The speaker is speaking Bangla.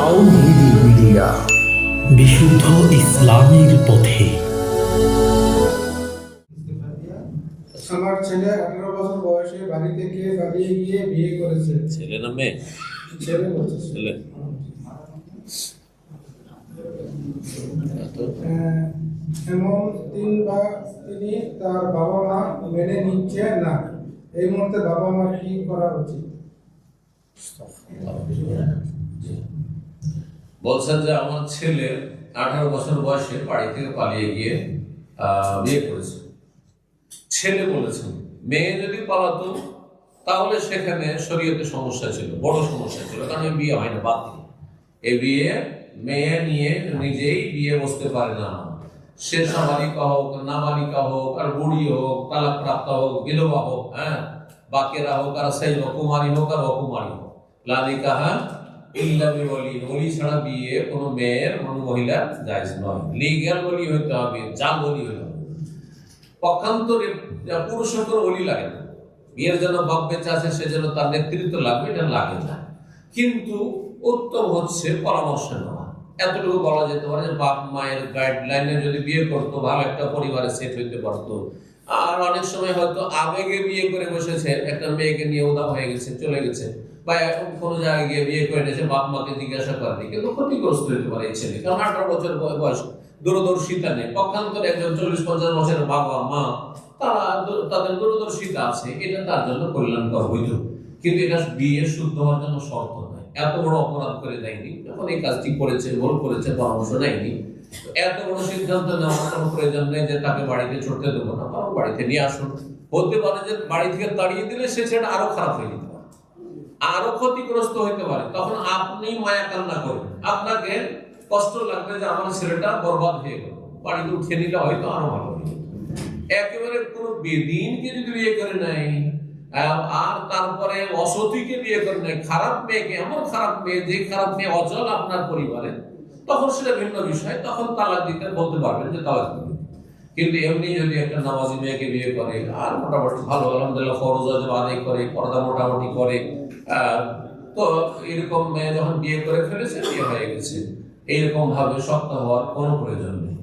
তাওহিদি মিডিয়া। বিশুদ্ধ ইসলামের পথে। আমার ছেলে আঠারো বছর বয়সে বাড়ি থেকে পালিয়ে গিয়ে বিয়ে করেছে। ছেলে না মেয়ে? ছেলে বলছে। ছেলে। আহ, এমন তিন বা তিনি তার বাবা মা মেনে নিচ্ছে না। এই মুহূর্তে বাবা মা কি করা উচিত? বলছেন যে আমার ছেলে আঠারো বছর বয়সে বাড়ি থেকে পালিয়ে গিয়ে বিয়ে করেছে। ছেলে বলেছেন, মেয়ে যদি পালাতো, তাহলে সেখানে শরীয়তে সমস্যা ছিল, বড় সমস্যা ছিল, কারণ এই বিয়ে হয় না বাতিল। এই বিয়ে মেয়ে নিয়ে নিজেই বিয়ে বসতে পারে না। সে সাবালিকা হোক, নাবালিকা হোক, আর বুড়ি হোক তালাক প্রাপ্ত হোক, বিধবা হোক হ্যাঁ বাকেরা হোক, আর সেই কুমারী হোক, আর অকুমারী হোক। লালিকা হ্যাঁ ইল্লা বিওয়ালি ওলি ছাড়া বিয়ে কোনো মেয়ের কোনো মহিলার জায়েজ নয়। লিগ্যাল বলি হইতে হবে বলি হইতে হবে। পক্ষান্তরে পুরুষের লাগে না। বিয়ের জন্য বাপ বেঁচে আছে, সেজন্য তার নেতৃত্ব লাগবে, এটা লাগে না। কিন্তু উত্তম হচ্ছে পরামর্শ নেওয়া। এতটুকু বলা যেতে পারে যে বাপ মায়ের গাইডলাইনে যদি বিয়ে করতো, ভালো একটা পরিবারে সেট হইতে পারতো। আর অনেক সময় হয়তো আবেগে বিয়ে করে বসেছে, একটা মেয়েকে নিয়ে উদাম হয়ে গেছে, চলে গেছে। বা এখন কোনো জায়গায় গিয়ে বিয়ে করে নিয়েছে বাপ মাকে জিজ্ঞাসা করেনি, কিন্তু ক্ষতিগ্রস্ত হতে পারে এই ছেলে। কারণ আঠারো বছর বয়- বয়স, দূরদর্শিতা নেই। পক্ষান্তরে একজন চল্লিশ, পঞ্চাশ বছরের বাবা, মা, তারা তাদের দূরদর্শিতা আছে, এটা তার জন্য কল্যাণকর বৈধ কিন্তু এটা বিয়ে শুদ্ধ হওয়ার জন্য শর্ত নয়। এত বড় অপরাধ করে দেয়নি। যখন এই কাজটি করেছে, ভুল করেছে, পরামর্শ নেয়নি তো এত বড় সিদ্ধান্ত নেওয়ার কোনো প্রয়োজন নেই যে তাকে বাড়িতে ছুটতে দেবো না বরং বাড়িতে নিয়ে আসুন। হতে পারে যে বাড়ি থেকে তাড়িয়ে দিলে সে সেটা আরও খারাপ হয়ে যেতে পারে। আরও ক্ষতিগ্রস্ত হতে পারে। তখন আপনি মায়া কান্না করবেন। আপনাকে কষ্ট লাগবে যে আমার ছেলেটা বরবাদ হয়ে গেল। বাড়িতে উঠিয়ে নিলে হয়তো আরও ভালো হয়ে। একেবারে কোন বেদিনকে যদি বিয়ে করে আহ, আর তারপরে অসতীকে বিয়ে করে নেয় খারাপ মেয়েকে এমন খারাপ মেয়ে যে খারাপ মেয়ে অচল আপনার পরিবারে তখন সেটা ভিন্ন বিষয়, তখন তালাক দিতে বলতে পারবেন যে তালাক দিবেন কিন্তু এমনি যদি একটা নামাজি মেয়েকে বিয়ে করে, আর মোটামুটি ভালো, আলহামদুলিল্লাহ ফরজ আজব আদায় করে, পর্দা মোটামুটি করে তো এরকম মেয়ে যখন বিয়ে করে ফেলেছে, বিয়ে হয়ে গেছে। এইরকম ভাবে শক্ত হওয়ার কোনো প্রয়োজন নেই।